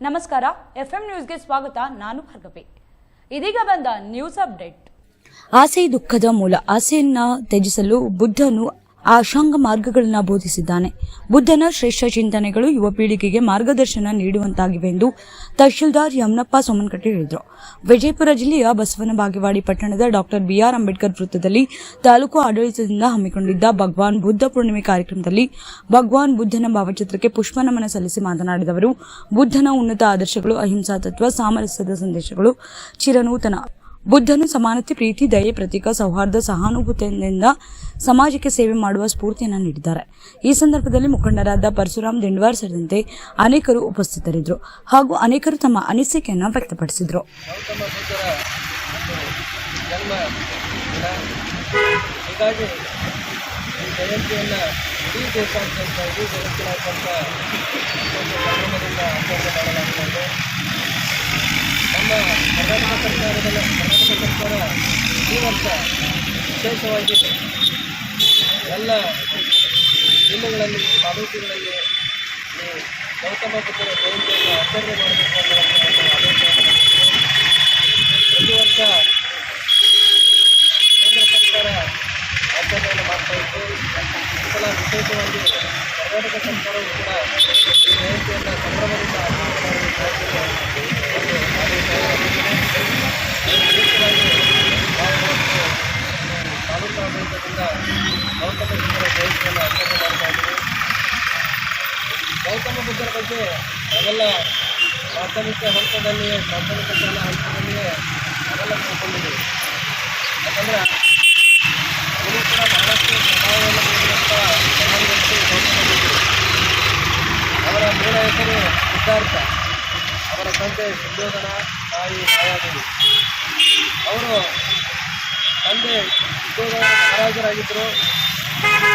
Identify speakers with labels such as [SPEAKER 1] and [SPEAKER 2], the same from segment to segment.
[SPEAKER 1] ನಮಸ್ಕಾರ, ಎಫ್ಎಂ ನ್ಯೂಸ್ಗೆ ಸ್ವಾಗತ. ನಾನು ಭಾರ್ಗವಿ ಇದೀಗ ಬಂದ ನ್ಯೂಸ್ ಅಪ್ಡೇಟ್
[SPEAKER 2] ಆಸೆ ದುಃಖದ ಮೂಲ, ಆಸೆಯನ್ನ ತ್ಯಜಿಸಲು ಬುದ್ಧನು ಆಶಾಂಗ ಮಾರ್ಗಗಳನ್ನ ಬೋಧಿಸಿದ್ದಾನೆ. ಬುದ್ಧನ ಶ್ರೇಷ್ಠ ಚಿಂತನೆಗಳು ಯುವ ಪೀಳಿಗೆಗೆ ಮಾರ್ಗದರ್ಶನ ನೀಡುವಂತಾಗಿವೆ ಎಂದು ತಹಶೀಲ್ದಾರ್ ಯಮನಪ್ಪ ಸೋಮನ್ಕಟ್ಟಿ ಹೇಳಿದರು. ವಿಜಯಪುರ ಜಿಲ್ಲೆಯ ಬಸವನ ಬಾಗೇವಾಡಿ ಪಟ್ಟಣದ ಡಾಕ್ಟರ್ ಬಿಆರ್ ಅಂಬೇಡ್ಕರ್ ವೃತ್ತದಲ್ಲಿ ತಾಲೂಕು ಆಡಳಿತದಿಂದ ಹಮ್ಮಿಕೊಂಡಿದ್ದ ಭಗವಾನ್ ಬುದ್ಧ ಪೂರ್ಣಿಮೆ ಕಾರ್ಯಕ್ರಮದಲ್ಲಿ ಭಗವಾನ್ ಬುದ್ಧನ ಭಾವಚಿತ್ರಕ್ಕೆ ಪುಷ್ಪ ನಮನ ಸಲ್ಲಿಸಿ ಮಾತನಾಡಿದವರು ಬುದ್ಧನ ಉನ್ನತ ಆದರ್ಶಗಳು, ಅಹಿಂಸಾ ತತ್ವ, ಸಾಮರಸ್ಯದ ಸಂದೇಶಗಳು ಚಿರನೂತನ ಬುದ್ಧನು ಸಮಾನತೆ, ಪ್ರೀತಿ, ದಯೆ, ಪ್ರತೀಕ, ಸೌಹಾರ್ದ, ಸಹಾನುಭೂತಿಯಿಂದ ಸಮಾಜಕ್ಕೆ ಸೇವೆ ಮಾಡುವ ಸ್ಫೂರ್ತಿಯನ್ನು ನೀಡಿದ್ದಾರೆ. ಈ ಸಂದರ್ಭದಲ್ಲಿ ಮುಖಂಡರಾದ ಪರಶುರಾಮ್ ದಿಂಡ್ವಾರ್ ಸೇರಿದಂತೆ ಅನೇಕರು ಉಪಸ್ಥಿತರಿದ್ದರು ಹಾಗೂ ಅನೇಕರು ತಮ್ಮ ಅನಿಸಿಕೆಯನ್ನು ವ್ಯಕ್ತಪಡಿಸಿದರು.
[SPEAKER 3] ಜಯಂತಿಯನ್ನು ಇಡೀ ದೇಶಾದ್ಯಂತ ಇಡೀ ಜಗತ್ತಿನಾದ್ಯಂತ ಒಂದು ಸಂಭ್ರಮದಿಂದ ಆಚರಣೆ ಮಾಡಲಾಗುತ್ತದೆ ನಮ್ಮ ಕರ್ನಾಟಕ ಸರ್ಕಾರದಲ್ಲಿ ಕರ್ನಾಟಕ ಸರ್ಕಾರ ವರ್ಷ ವಿಶೇಷವಾಗಿ ಎಲ್ಲ ಜಿಲ್ಲೆಗಳಲ್ಲಿ, ತಾಲೂಕುಗಳಲ್ಲಿ ಗೌತಮ ಬುದ್ಧರ ಜಯಂತಿಯನ್ನು ಆಚರಣೆ ಮಾಡಬೇಕು ಪ್ರತಿ ವರ್ಷ ಕೇಂದ್ರ ಸರ್ಕಾರ ಆಚರಣೆಯನ್ನು ಮಾಡ್ತಾ ಇತ್ತು ಈ ಸಲ ವಿಶೇಷವಾಗಿ ಕರ್ನಾಟಕ ಸರ್ಕಾರವು ಕೂಡ ಜಯಂತಿಯನ್ನು ಸಂಭ್ರಮದಿಂದ ಆಚರಣೆ ತಾಲೂಕು ಆಡಳಿತದಿಂದ ಗೌತಮ ಬುದ್ಧರ ಜಯಂತಿಯನ್ನು ಆಚರಣೆ ಮಾಡ್ತಾ ಇದ್ದೀವಿ ಗೌತಮ ಬುದ್ಧರ ಬಗ್ಗೆ ನಾವೆಲ್ಲ ಪ್ರಾಥಮಿಕ ಹಂತದಲ್ಲಿಯೇ ಪ್ರಾಥಮಿಕ ಶಾಲಾ ಹಂತದಲ್ಲಿಯೇ ಅವೆಲ್ಲ ತಿಳ್ಕೊಂಡಿದ್ದೀವಿ ಯಾಕಂದರೆ ಇದು ಕೂಡ ಬಹಳಷ್ಟು ಪ್ರಭಾವವನ್ನು ಬೀರಿದಂಥ ಅವರ ಮೂಲ ಸಿದ್ಧಾರ್ಥ ಅವರ ತಂದೆ ಸುಧೋಧನ ತಾಯಿ ಮಾಯಾದೇವಿ ಅವರು ತಂದೆ ಸುಧೋಧನ ಮಹಾರಾಜರಾಗಿದ್ದರು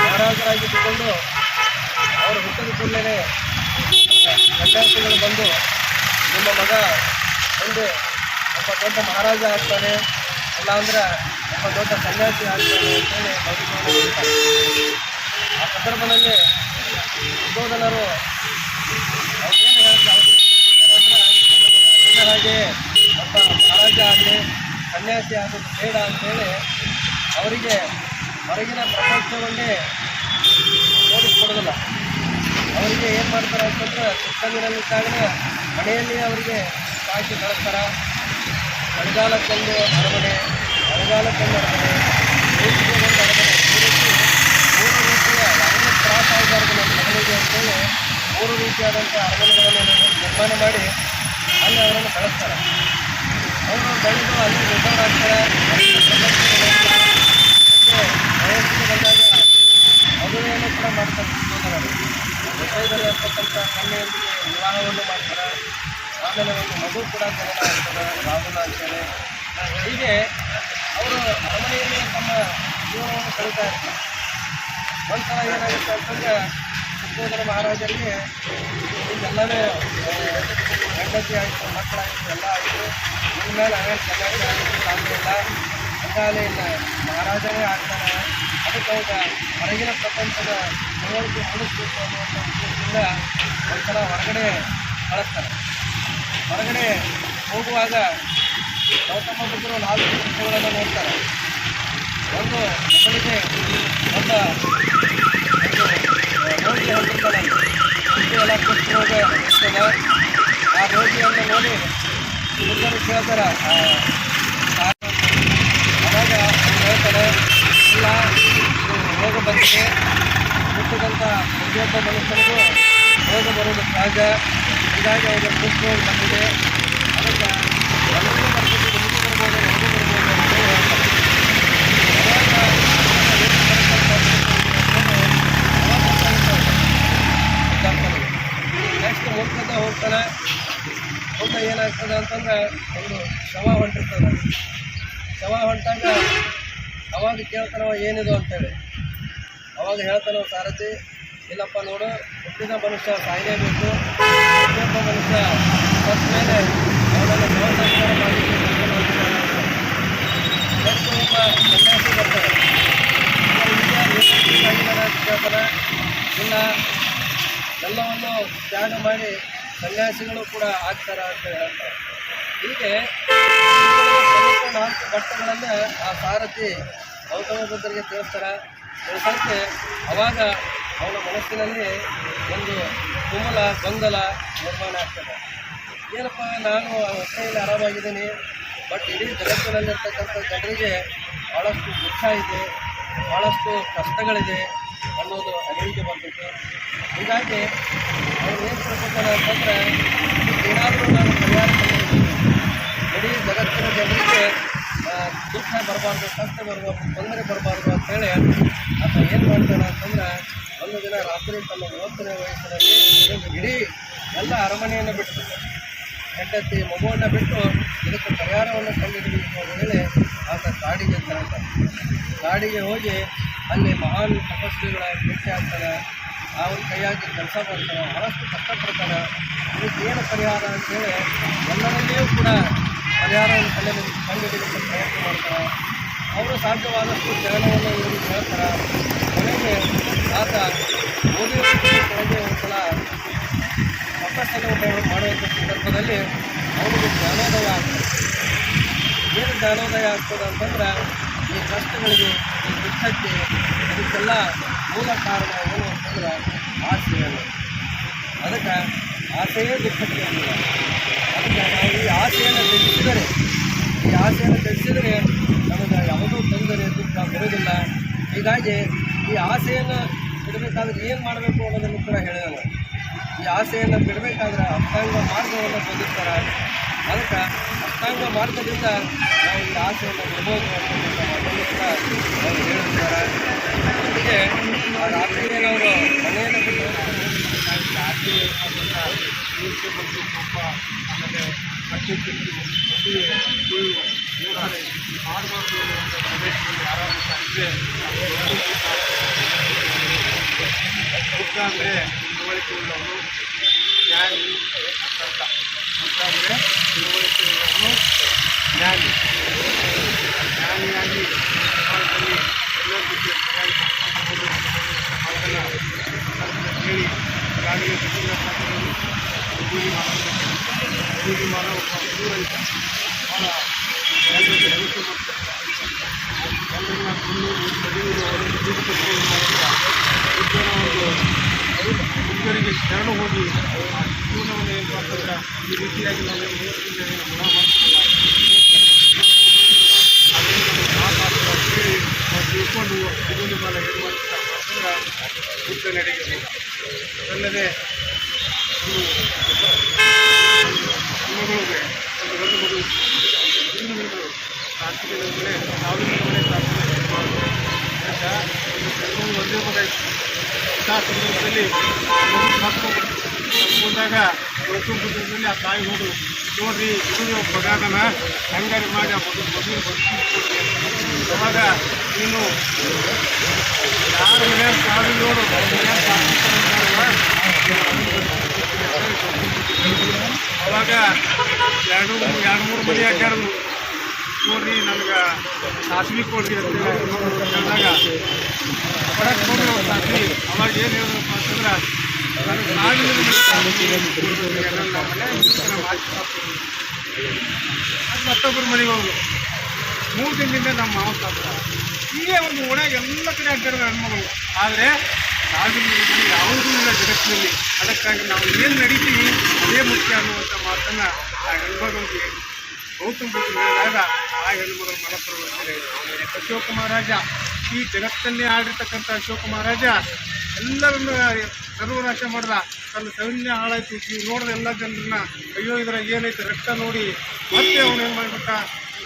[SPEAKER 3] ಮಹಾರಾಜರಾಗಿದ್ದುಕೊಂಡು ಅವರು ಹುಟ್ಟಿದ ಕೂಡಲೇ ವಿದ್ಯಾರ್ಥಿಗಳು ಬಂದು ನಿಮ್ಮ ಮಗ ಮುಂದೆ ಒಬ್ಬ ದೊಡ್ಡ ಮಹಾರಾಜ ಆಗ್ತಾನೆ. ಇಲ್ಲ ಅಂದ್ರೆ ಒಬ್ಬ ದೊಡ್ಡ ಸನ್ಯಾಸಿ ಆಗ್ತಾನೆ ಅಂತೇಳಿ ಹೇಳ್ತಾರೆ ಆ ಸಂದರ್ಭದಲ್ಲಿ ಸುಬೋಧನರು ಅವ್ರೇನು ಹೇಳ್ತಾರೆ? ಹಾಗೆ ಒಬ್ಬ ಮಹಾರಾಜ ಆಗಲಿ, ಸನ್ಯಾಸಿ ಆಗೋದು ಬೇಡ ಅಂತೇಳಿ ಅವರಿಗೆ ಹೊರಗಿನ ಪ್ರಪಂಚವನ್ನೇ ತೋರಿಸ್ಕೊಡೋದಿಲ್ಲ ಅವರಿಗೆ ಏನು ಮಾಡ್ತಾರೆ ಅಂತಂದ್ರೆ ಚಿಕ್ಕಂದಿನಲ್ಲಿದ್ದಾಗಲೇ ಮನೆಯಲ್ಲಿ ಅವರಿಗೆ ಸಾಕಿ ಬೆಳೆಸ್ತಾರೆ ಮಳೆಗಾಲಕ್ಕೊಂದು ಅರಮನೆ ರೀತಿ ಮೂರು ರೀತಿಯ ಯಾವುದೇ ತ್ರಾಸ ಆಗಬಾರ್ದು ನಮ್ಮ ಅಂತೇಳಿ ಮೂರು ರೀತಿಯಾದಂಥ ಅರಮನೆಗಳನ್ನು ನಿರ್ಮಾಣ ಮಾಡಿ ಅಲ್ಲಿ ಅವರನ್ನು ಬೆಳೆಸ್ತಾರೆ. ಅವರು ಬೆಳೆದು ಅಲ್ಲಿ ದೊಡ್ಡವರಾಗ್ತಾರೆ ವಯಸ್ಸಿಗೆ ಬಂದಾಗ ಕೂಡ ಮಾಡ್ತಾರೆ ವಿಷಯದಲ್ಲಿ ಇರ್ತಕ್ಕಂಥ ಕನ್ಯೆಯೊಂದಿಗೆ ವಿವಾಹವನ್ನು ಮಾಡ್ತಾರೆ ಆಮೇಲೆ ಒಂದು ಮಗು ಕೂಡ ಜನನ ಆಗ್ತದೆ ರಾಹುಲ ಅಂತೇಳಿ ಹೀಗೆ ಅವರು ಅರಮನೆಯಲ್ಲಿ ತಮ್ಮ ಜೀವನವನ್ನು ಕಳೀತಾ ಇರ್ತಾರೆ ಒಂದ್ಸಲ ಏನಾಗುತ್ತೆ ಅಂತಂದರೆ ಸುಬೋಧನ ಮಹಾರಾಜರಿಗೆ ಇದೆಲ್ಲವೇ ಹೆಂಡತಿ ಆಯಿತು, ಮಕ್ಕಳಾಯಿತು, ಎಲ್ಲ ಆಯಿತು. ಇನ್ಮೇಲೆ ಅವೇ ಚೆನ್ನಾಗಿ ಆಗಲಿಕ್ಕೆ ಸಾಧ್ಯ ಇಲ್ಲ. ಹಂಗಾಲೆ ಇಲ್ಲ. ಮಹಾರಾಜನೇ ಆಗ್ತಾನೆ ಅದಕ್ಕೆ ಅವಾಗ ಹೊರಗಿನ ಪ್ರಪಂಚದ ತಿಳುವಳಿಕೆ ಮೂಡಿಸ್ಬೇಕು ಅನ್ನುವಂಥ ಉದ್ದೇಶದಿಂದ ಒಂಥರ ಹೊರಗಡೆ ಕಳಿಸ್ತಾರೆ ಹೊರಗಡೆ ಹೋಗುವಾಗ ಗೌತಮ ಬುದ್ಧರು ನಾಲ್ಕು ದೃಶ್ಯಗಳನ್ನು ನೋಡ್ತಾರೆ ಒಂದು ಮಕ್ಕಳಿಗೆ ಒಂದು ರೋಗಿ ಇದು ಎಲ್ಲ ಕುಷ್ಠರೋಗ ಇರ್ತದೆ ಆ ರೋಗಿಯನ್ನು ನೋಡಿ ಬುದ್ಧರು ಕೇಳ್ತಾರೆ ಅವಾಗ ಹೇಳ್ತಾರೆ ಇಲ್ಲ ರೋಗ ಬಂದಿದೆ ಹುಟ್ಟಿದಂಥ ಪ್ರತಿಯೊಬ್ಬ ಮನುಷ್ಯನಿಗೂ ರೋಗ ಬರುವುದು ಸಹಜ ಹೀಗಾಗಿ ಅವರಿಗೆ ಕುಷ್ಠರೋಗ ಬಂದಿದೆ ಅದಕ್ಕೆ ಹೋಗ್ತದ ಹೋಗ್ತಾನೆ. ಮುಂದೆ ಏನಾಗ್ತದೆ ಅಂತಂದ್ರೆ ಒಂದು ಶವ ಹೊಂಟಿರ್ತದೆ ಶವ ಹೊಂಟಾಗ ಅವಾಗ ಕೇಳ್ತಾನವ, ಏನಿದು ಅಂತೇಳಿ. ಅವಾಗ ಹೇಳ್ತಾನವ, ಸಾರಥಿ, ಇಲ್ಲಪ್ಪ ನೋಡು, ಹುಟ್ಟಿದ ಮನುಷ್ಯ ಸಾಯಲೇಬೇಕು. ಮನುಷ್ಯ ಮೇಲೆ ಇಲ್ಲ ಎಲ್ಲವನ್ನು ತ್ಯಾಗ ಮಾಡಿ
[SPEAKER 4] ಸನ್ಯಾಸಿಗಳು ಕೂಡ ಆಗ್ತಾರ ಅಂತ ಹೇಳ್ತಾರೆ ಹೀಗೆ ನಾಲ್ಕು ಘಟ್ಟಗಳನ್ನು ಆ ಸಾರಥಿ ಗೌತಮ ಬುದ್ಧರಿಗೆ ತಿಳಿಸ್ತಾರ ತಿಳಿಸಂತೆ ಅವಾಗ ಅವನ ಮನಸ್ಸಿನಲ್ಲಿ ಒಂದು ಕುಮಲ ಗೊಂದಲ ನಿರ್ಮಾಣ ಆಗ್ತದೆ ಏನಪ್ಪ, ನಾನು ಹೊಟ್ಟೆಯಲ್ಲಿ ಆರಾಮಾಗಿದ್ದೀನಿ ಬಟ್ ಇಡೀ ಜಗತ್ತಿನಲ್ಲಿರ್ತಕ್ಕಂಥ ಜನರಿಗೆ ಭಾಳಷ್ಟು ದುಃಖ ಇದೆ ಭಾಳಷ್ಟು ಕಷ್ಟಗಳಿದೆ ಅನ್ನೋದು ಅರಿವಿಗೆ ಬಂದಿತ್ತು. ಹೀಗಾಗಿ ಅವ್ರು ಏನು ತಿಳ್ಕೊತಾರೆ ಅಂತಂದರೆ, ಏನಾದರೂ ನಾನು ಪರಿಹಾರ ಇಡೀ ಜಗತ್ತಿನ ಜನರಿಗೆ ದುಃಖ ಬರಬಾರ್ದು, ಕಷ್ಟ ಬರಬಾರ್ದು ತೊಂದರೆ ಬರಬಾರ್ದು ಅಂತೇಳಿ ಆತ ಏನು ಮಾಡ್ತಾನೆ ಅಂತಂದ್ರೆ, ಒಂದು ದಿನ ರಾತ್ರಿ ತನ್ನ ಮೂವತ್ತನೇ ವಯಸ್ಸಿನಲ್ಲಿ ಇಡೀ ಎಲ್ಲ ಅರಮನೆಯನ್ನು ಬಿಟ್ಟು ಹೆಂಡತಿ ಮಗುವನ್ನು ಬಿಟ್ಟು ಇದಕ್ಕೆ ಪರಿಹಾರವನ್ನು ಕಂಡುಹಿಡಿಯಬೇಕು ಅಂತ ಹೇಳಿ ಆತ ಕಾಡಿಗೆ ತರಂತ ಕಾಡಿಗೆ ಹೋಗಿ ಅಲ್ಲಿ ಮಹಾನ್ ತಪಸ್ವಿಗಳ ಭೇಟಿ ಆಗ್ತಾನೆ. ಅವ್ರ ಕೈಯಾಗಿ ಕೆಲಸ ಮಾಡ್ತಾನೆ. ಬಹಳಷ್ಟು ಕಷ್ಟಪಡ್ತಾನೆ ಇದಕ್ಕೆ ಏನು ಪರಿಹಾರ ಅಂತೇಳಿ ಎಲ್ಲರಲ್ಲಿಯೂ ಕೂಡ ಪರಿಹಾರವನ್ನು ಕಂಡು ಕಂಡುಹಿಡಿಯಲಿಕ್ಕೆ ಪ್ರಯತ್ನ ಮಾಡ್ತಾರೆ ಅವರು ಸಾಧ್ಯವಾದಷ್ಟು ಜ್ಞಾನವನ್ನು ಇವರಿಗೆ ಹೇಳ್ತಾರೆ ಕೊನೆಗೆ ಆತ ಓದಿ ಕೆಳಗೆ ಒಂದು ಸಲ ತಪಸ್ಸನ್ನು ಮಾಡು- ಮಾಡುವಂಥ ಸಂದರ್ಭದಲ್ಲಿ ಅವನಿಗೆ ಜ್ಞಾನೋದಯ ಆಗ್ತದೆ. ಏನು ಜ್ಞಾನೋದಯ ಆಗ್ತದೆ ಅಂತಂದ್ರೆ ಈ ಕಷ್ಟಗಳಿಗೆ ಈ ದುಃಖಕ್ಕೆ ಅದಕ್ಕೆಲ್ಲ ಮೂಲ ಕಾರಣ ಏನು ಅಂತಂದ್ರೆ ಆಸೆಯನ್ನು. ಅದಕ್ಕೆ ಆಸೆಯೇ ದುಃಖಕ್ಕೆ ಮೂಲ ಅದಕ್ಕೆ ನಾವು ಈ ಆಸೆಯನ್ನು ತ್ಯಜಿಸಿದರೆ, ಈ ಆಸೆಯನ್ನು ತ್ಯಜಿಸಿದರೆ ನಮಗೆ ಯಾವುದೂ ತೊಂದರೆ, ದುಃಖ ಬರೋದಿಲ್ಲ ಹೀಗಾಗಿ ಈ ಆಸೆಯನ್ನು ಇಡಬೇಕಾದ್ರೆ ಏನು ಮಾಡಬೇಕು ಅನ್ನೋದನ್ನು ಕೂಡ ಹೇಳಿದಾನೆ ಈ ಆಸೆಯನ್ನು ಬಿಡಬೇಕಾದ್ರೆ ಅಷ್ಟಾಂಗ ಮಾರ್ಗವನ್ನು ಬದುಕ್ತಾರೆ ಅದಕ್ಕೆ ಅಷ್ಟಾಂಗ ಮಾರ್ಗದಿಂದ ನಾವು ಈ ಆಸೆಯನ್ನು ಬಿಡ್ಬೋದು ಅವರು ಹೇಳಿರ್ತಾರೆ. ಜೊತೆಗೆ ಆ ರಾತ್ರಿಯೇನವರು ಮನೆಯನ್ನು ರಾತ್ರಿ ಆಮೇಲೆ ಮಾಡಬಾರ್ದು ಅನ್ನುವಂಥ ಪ್ರದೇಶದಲ್ಲಿ ಅಂದರೆ ತಿಳುವಳಿಕೆ ಉಳ್ಳವನು ಜ್ಞಾನಿ ಅಂತ ಬುದ್ಧ ಅಂದರೆ ತಿಳುವಳಿಕೆ ಉಳ್ಳವನು ಜ್ಞಾನಿ ಜ್ಞಾನಿಯಾಗಿ ಸಮಾಜದಲ್ಲಿ ಎಲ್ಲ ರೀತಿಯ ಸರಿಯಾಗಿ ಕರ್ಕೊಂಡು ಹೋಗಿ ಅದನ್ನು ಹೇಳಿ ಈಗಾಗಲೇ ವಿಭಿನ್ನ ಪಾತ್ರಗಳು ಅಭಿವೃದ್ಧಿ ಮಾಡೋದು ಅಭಿವೃದ್ಧಿ ಮಾಡೋ ಒಬ್ಬ ದೂರೈತ ಭಾಳ ಎಲ್ಲರಿಗೆ ಹೆಲ್ಪ್ ಮಾಡ್ತಾರೆ ಎಲ್ಲರನ್ನ ಕೊಂಡು ತೆಗೆಯುವುದು ಅವರನ್ನು ಬೀದಿಕೊಂಡು ಮಾಡುತ್ತಾ ಬುದ್ಧನ ಒಂದು ಬುದ್ಧರಿಗೆ ಶರಣು ಹೋಗಿ ಆ ಜೀವನವನ್ನು ಏನು ಮಾಡ್ತಾರೆ ಈ ರೀತಿಯಾಗಿ ನಾವು ಮೂವತ್ತಿಂದ ಏನು ಗುಣ ಮಾಡ್ತಿಲ್ಲ ಅದನ್ನು ನಾವು ಮಾತಾಡ್ತಾ ಕೇಳಿ ನಾವು ತಿಳ್ಕೊಂಡು ಇದನ್ನು ಮೇಲೆ ಏನು ಮಾಡ್ತಾರೆ ಅಂತಂದ್ರೆ ಬುದ್ಧ ಅಲ್ಲದೆ ಒಂದು ಆ ತಾಯಿ ಹೋದರು ನೋಡ್ರಿ ಇದು ಹಂಗಾರಿ ಮಾಡಿ ಆ ಮಗು. ಅವಾಗ ನೀನು ಯಾರ ಮನೆ ಸಾಧು ನೋಡು ಅವ್ರ ಮನೆ ಅವಾಗ ಎರಡು ಎರಡು ಮೂರು ಮನೆ ಹಾಕ್ಯಾರು ನೋಡ್ರಿ ನನಗೆ ಸಾಸಿವೆ ಕೊಡ್ರಿ ಅಂತ ಕೊಡಕ್ಕೆ ಹೋಗ್ರಿ ಅವ್ರು ಸಾಸಿವೆ. ಅವಾಗ ಏನು ಹೇಳಿದ್ರಪ್ಪ ಅಂತಂದ್ರೆ ನನಗೆ ಸಾವಿನ ಮನೆ. ಅದು ಮನೆಗೆ ಹೋಗ್ರು ಮೂರು ದಿನದಿಂದ ನಮ್ಮ ಮಾವ ಸಾಕ್ತ ಹೀಗೆ ಒಂದು ಓಣ್ಯಾಗ ಎಲ್ಲ ಕಡೆ ಆಗ್ತಾರೆ ಹೆಣ್ಮಗಳು ಆದರೆ ರಾಜಕೀಯದಲ್ಲಿ ಯಾವುದೂ ಇಲ್ಲ ಜಗತ್ತಿನಲ್ಲಿ. ಅದಕ್ಕಾಗಿ ನಾವು ಏನು ನಡೀತೀವಿ, ಅದೇ ಮುಖ್ಯ ಅನ್ನುವಂಥ ಮಾತನ್ನು ಆ ಹೆಣ್ಮಗಳಿಗೆ ಗೌತಮ್ ಬುದ್ಧ ಹೇಳಿದಾಗ ಆ ಹೆಣ್ಮಗಳು ಮನಪರಿವರ್ತನೆ ಅಶೋಕ ಮಹಾರಾಜ, ಈ ಜಗತ್ತನ್ನೇ ಆಡಿರ್ತಕ್ಕಂಥ ಅಶೋಕ ಮಹಾರಾಜ, ಎಲ್ಲರನ್ನು ಸರ್ವನಾಶ ಮಾಡ್ದ. ತನ್ನ ಸೈನ್ಯ ಹಾಳಾಯ್ತು. ನೀವು ನೋಡಿದ ಎಲ್ಲ ಜನರನ್ನ, ಅಯ್ಯೋ ಇದರ ಏನೈತೆ ರಕ್ತ ನೋಡಿ ಮತ್ತೆ ಅವನು ಏನು ಮಾಡಿಬಿಟ್ಟ?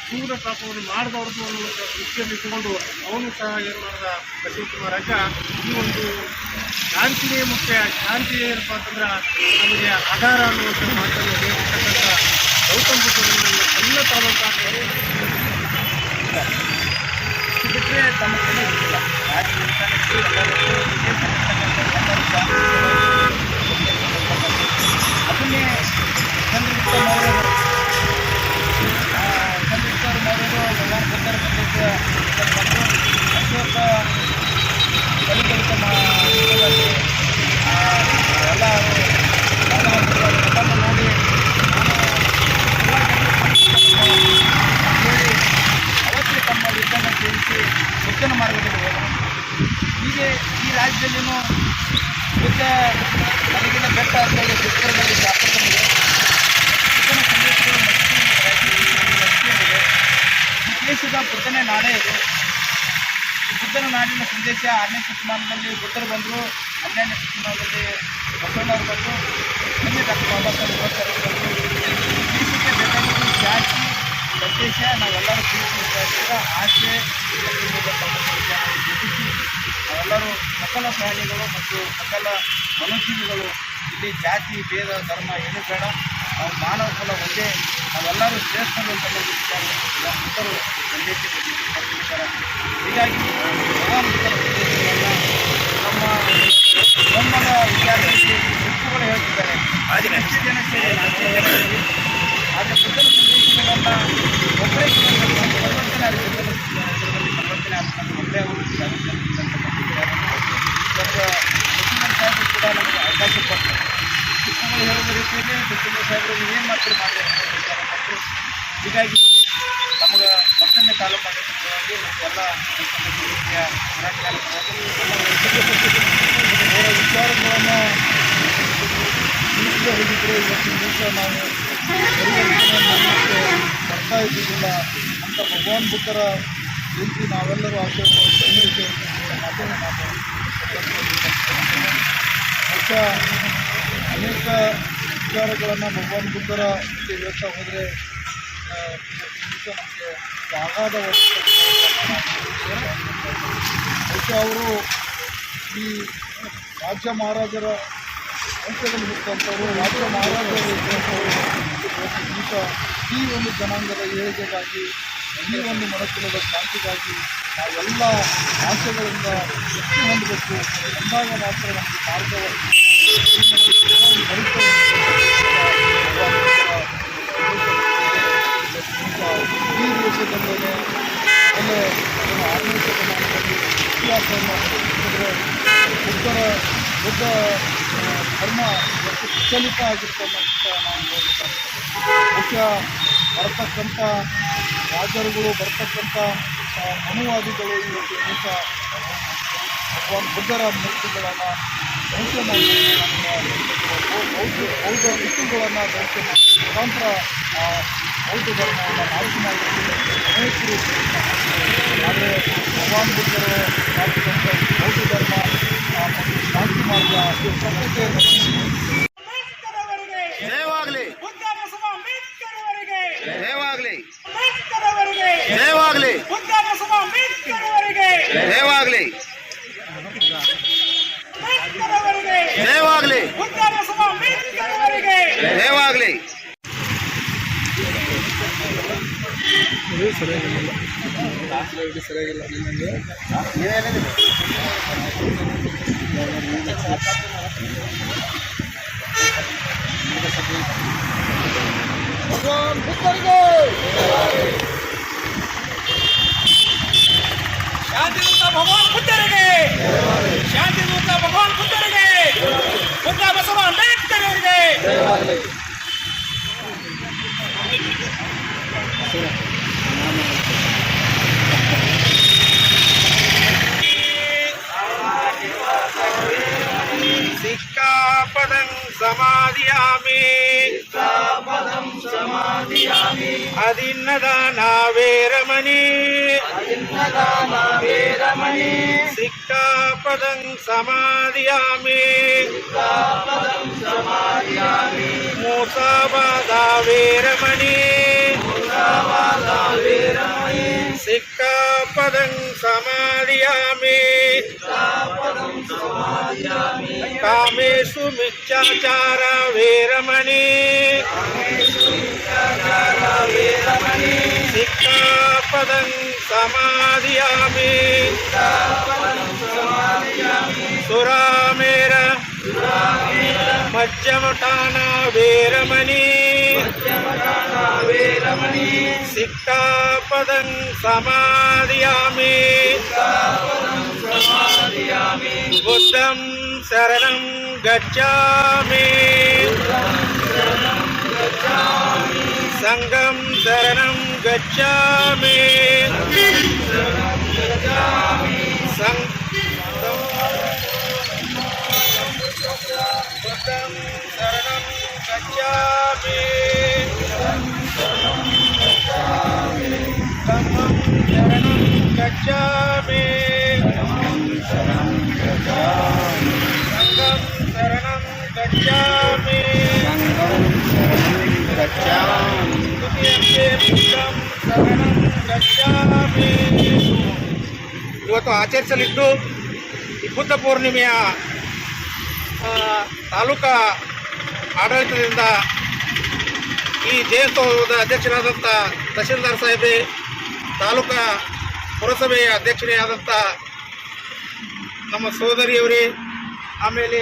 [SPEAKER 4] ಕ್ರೂರ ಪಾಪವನ್ನು ಮಾಡಬಾರ್ದು ಅನ್ನುವಂಥ ದೃಷ್ಟಿಯಲ್ಲಿ ಇಟ್ಟುಕೊಂಡು ಅವನು ಸಹ ಏನು ಮಾಡಿದ ಅಶೋಕ ಅಜ್ಜ, ಈ ಒಂದು ಶಾಂತಿಯೇ ಮುಖ್ಯ ಶಾಂತಿ ಏನಪ್ಪ ಅಂತಂದ್ರೆ ನಮಗೆ ಆಧಾರ ಅನ್ನುವಂಥ ಮಾತನ್ನು
[SPEAKER 5] ರಾಜ್ಯದಲ್ಲಿಯೂ ಮತ್ತೆ ಮನೆಗಿನ ಬೆಟ್ಟ ಅಂತೇಳಿ ಚಿತ್ರದಲ್ಲಿ ಶಾಸಕನಿಗೆ ಶಿಕ್ಷಣ ಸಂದೇಶಗಳು ಸಂದೇಶದ ಬುದ್ಧನೇ
[SPEAKER 6] ನಾಡೇ ಇದು. ಬುದ್ಧನ ನಾಡಿನ ಸಂದೇಶ ಆರನೇ ಶತಮಾನದಲ್ಲಿ ಬುದ್ಧರು ಬಂದರು, ಹನ್ನೆರಡನೇ ಶತಮಾನದಲ್ಲಿ ಬಸವಣ್ಣವ್ರು ಬಂದರು ಮುಂದೆ ಡಾಕ್ಟರ್ ಬಾಬಾ ಸಾಹೇಬ್ ಅಂಬೇಡ್ಕರ್ ಬಂದರು. ದೇಶಕ್ಕೆ ಬೇಕಾಗಿದ್ದು ಜಾತಿ ಸಂದೇಶ ನಾವೆಲ್ಲರೂ ತಿಳಿಸಿದ ಆಸೆ ಮೂಲಕ ಸಕಲ ಪ್ರಾಣಿಗಳು ಮತ್ತು ಸಕಲ ಮನುಜೀವಿಗಳು ಇಲ್ಲಿ ಜಾತಿ ಭೇದ ಧರ್ಮ ಏನು ಬೇಡ. ನಾವು ಮಾನವ ಕುಲ ಒಂದೇ. ನಾವೆಲ್ಲರೂ ಶ್ರೇಷ್ಠರು ಅಂತ ಹೇಳಿದ್ದಾರೆ ಹೀಗಾಗಿ ಭಗವಾನ್ ನಮ್ಮ ಬ್ರಹ್ಮದ ವಿಚಾರದಲ್ಲಿ ಹೇಳುತ್ತಿದ್ದಾರೆ ಹೇಳ್ತಿದ್ದಾರೆ. ಜನ ಸೇರಿ ನಾಲ್ಕು ಜನ ಸೇರಿ ಆದರೆ ಬುದ್ಧನ ಸಂದೇಶಗಳನ್ನು ಒಬ್ಬರೇ ಪರಿವರ್ತನೆ ಪರಿವರ್ತನೆ ಆಗ್ತಕ್ಕಂಥ ಒಬ್ಬರೇ ಅವರು ಕೂಡ ನಮಗೆ ಅವಕಾಶ ಕೊಡ್ತಾರೆ ಹೇಳಿದ ರೀತಿಯಲ್ಲಿ ಸಾಹೇಬರು ಏನು ಮಾಡ್ತಾರೆ ಮಾಡಿ ಅಂತ ಹೀಗಾಗಿ ನಮಗೆ ಮತ್ತೊಮ್ಮೆ ತಾಲೂಕು ಆಡಳಿತವಾಗಿ ಮತ್ತು ಎಲ್ಲ ರೀತಿಯ ಅವರ ವಿಚಾರಗಳನ್ನು ತಿಳಿಸದೆ ಹೋಗಿದ್ರೆ ಇವತ್ತಿನ ದಿವಸ ನಾವು ಬರ್ತಾ ಇದ್ದಿದ್ದಿಲ್ಲ ಅಂತ ಭಗವಾನ್ ಬುದ್ಧರ ಜಯಂತಿ ನಾವೆಲ್ಲರೂ ಆಚರಣೆ ಬಹುಶಃ ಅನೇಕ ವಿಚಾರಗಳನ್ನು ಭಗವಾನ್ ಬುದ್ಧರ ಬಗ್ಗೆ ಹೇಳ್ತಾ ಹೋದರೆ ನಮಗೆ ಆಗಾದ ಮತ್ತು ಅವರು ಈ ರಾಜ್ಯ ಮಹಾರಾಜರ ವಂಶದಲ್ಲಿ ಇರ್ತಂಥವ್ರು ರಾಜ್ಯ ಮಹಾರಾಜರು ಈ ಒಂದು ಜನಾಂಗದ ಏಳಿಗೆಗಾಗಿ ಈ ಒಂದು ಮನಸ್ಸಿನ ಶಾಂತಿಗಾಗಿ ನಾವೆಲ್ಲ ಆಸೆಗಳಿಂದ ಮುಕ್ತಿ ಹೊಂದಬೇಕು ಅಂದಾಗ ಮಾತ್ರ ನಮಗೆ ಮಾರ್ಗವಾಗಿ ಈ ದೇಶದಲ್ಲೇ ಒಳ್ಳೆ ಆರನೇ ಶತಮಾನದಲ್ಲಿ ಇತಿಹಾಸವನ್ನು ಅಂದರೆ ಬುದ್ಧರ ಬುದ್ಧ ಧರ್ಮ ಎಷ್ಟು ಪ್ರಚಲಿತ ಆಗಿರ್ತಕ್ಕಂಥ ನಾವು ಬಹುಶಃ ಬರ್ತಕ್ಕಂಥ ರಾಜರುಗಳು ಬರ್ತಕ್ಕಂಥ ಅನುವಾದಿಗಳು ಇವತ್ತು ದಿವಸ ಭಗವಾನ್ ಬುದ್ಧರ ಮೂರ್ತಿಗಳನ್ನು ಬಹುಶಃ ಬೌದ್ಧ ಬೌದ್ಧ ಋತುಗಳನ್ನು ಮುಖಾಂತರ ಆ, ಬೌದ್ಧ ಧರ್ಮವನ್ನು ನಾಶ ಮಾಡಲಿಕ್ಕೆ ಅನೇಕರು ಆದರೆ ಭಗವಾನ್ ಬುದ್ಧರು ಬೌದ್ಧ ಧರ್ಮ ಶಾಂತಿ ಮಾರ್ಗ ಪ್ರಕೃತಿಯನ್ನು
[SPEAKER 7] ಜಯವಾಗಲಿ
[SPEAKER 8] ಬುದ್ಧ ಬಸವ ಅಂಬೇಡ್ಕರ್ ಅವರಿಗೆ
[SPEAKER 7] ಜಯವಾಗಲಿ
[SPEAKER 8] ಅಂಬೇಡ್ಕರ್ ಅವರಿಗೆ
[SPEAKER 7] ಜಯವಾಗಲಿ
[SPEAKER 8] ಬುದ್ಧ ಬಸವ ಅಂಬೇಡ್ಕರ್ ಅವರಿಗೆ
[SPEAKER 7] ಜಯವಾಗಲಿ
[SPEAKER 8] ಅಂಬೇಡ್ಕರ್ ಅವರಿಗೆ
[SPEAKER 7] ಜಯವಾಗಲಿ
[SPEAKER 8] ಬುದ್ಧ ಬಸವ ಅಂಬೇಡ್ಕರ್ ಅವರಿಗೆ
[SPEAKER 7] ಜಯವಾಗಲಿ
[SPEAKER 6] ಭಗವಾನ್ ಬುದ್ಧರಿಗೆ
[SPEAKER 8] ಶಾಂತಿದೂತ ಭಗವಾನ್ ಬುದ್ಧರಿಗೆ ಶಾಂತಿದೂತ ಭಗವಾನ್ ಬುದ್ಧರಿಗೆ ಬುದ್ಧ ಬಸವ ಅಂಬೇಡ್ಕರ್ ಅವರಿಗೆ
[SPEAKER 6] காப்பதன் சமாதியாமே. அதின்னதானா வேரமணி சிக்காபதம் சமாதியாமி. மூசாபாதா வேரமணி. சிக்காபதம் சமாதியாமி. காமேஷு மிச்சாச்சார வேரமணி. சிக்காபதம் சமாதியாமி. சுராமேர மஜ்ஜமட்டானா வீரமணி. சிக்காபதம் சமாதியாமி. புத்தம் சரணம் கச்சாமி. Sangam Saranam Gachami Sangam Saranam Gachami
[SPEAKER 8] Sangam Saranam Gachami Sangam Saranam Gachami Sangam Saranam Gachami ಇವತ್ತು ಆಚರಿಸಲಿದ್ದು ಈ ಬುದ್ಧ ಪೂರ್ಣಿಮೆಯ ತಾಲೂಕಾ ಆಡಳಿತದಿಂದ ಈ ದೇವಸ್ಥಾನದ ಅಧ್ಯಕ್ಷರಾದಂಥ ತಹಶೀಲ್ದಾರ್ ಸಾಹೇಬ್ರೆ ತಾಲೂಕಾ ಪುರಸಭೆಯ ಅಧ್ಯಕ್ಷರೇ ಆದಂಥ ನಮ್ಮ ಸೋದರಿಯವರೇ, ಆಮೇಲೆ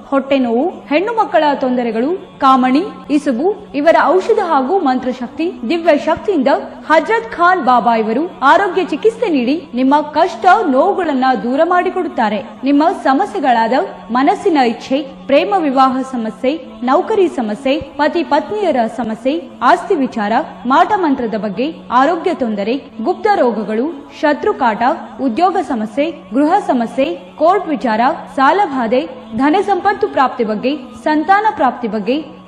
[SPEAKER 1] ಹೊಟ್ಟೆ ನೋವು, ಹೆಣ್ಣು ಮಕ್ಕಳ ತೊಂದರೆಗಳು, ಕಾಮಣಿ, ಇಸುಬು, ಇವರ ಔಷಧ ಹಾಗೂ ಮಂತ್ರಶಕ್ತಿ, ದಿವ್ಯ ಶಕ್ತಿಯಿಂದ ಹಜರತ್ ಖಾನ್ ಬಾಬಾ ಇವರು ಆರೋಗ್ಯ ಚಿಕಿತ್ಸೆ ನೀಡಿ ನಿಮ್ಮ ಕಷ್ಟ ನೋವುಗಳನ್ನ ದೂರ ಮಾಡಿಕೊಡುತ್ತಾರೆ. ನಿಮ್ಮ ಸಮಸ್ಯೆಗಳಾದ ಮನಸ್ಸಿನ ಇಚ್ಛೆ, ಪ್ರೇಮ ವಿವಾಹ ಸಮಸ್ಯೆ ನೌಕರಿ ಸಮಸ್ಯೆ, ಪತಿ ಪತ್ನಿಯರ ಸಮಸ್ಯೆ, ಆಸ್ತಿ ವಿಚಾರ, ಮಾಟ ಮಂತ್ರದ ಬಗ್ಗೆ ಆರೋಗ್ಯ ತೊಂದರೆ, ಗುಪ್ತ ರೋಗಗಳು ಶತ್ರುಕಾಟ ಉದ್ಯೋಗ ಸಮಸ್ಯೆ, ಗೃಹ ಸಮಸ್ಯೆ, ಕೋರ್ಟ್ ವಿಚಾರ ಸಾಲಬಾಧೆ ಧನ ಸಂಪತ್ತು ಪ್ರಾಪ್ತಿ ಬಗ್ಗೆ, ಸಂತಾನ ಪ್ರಾಪ್ತಿ ಬಗ್ಗೆ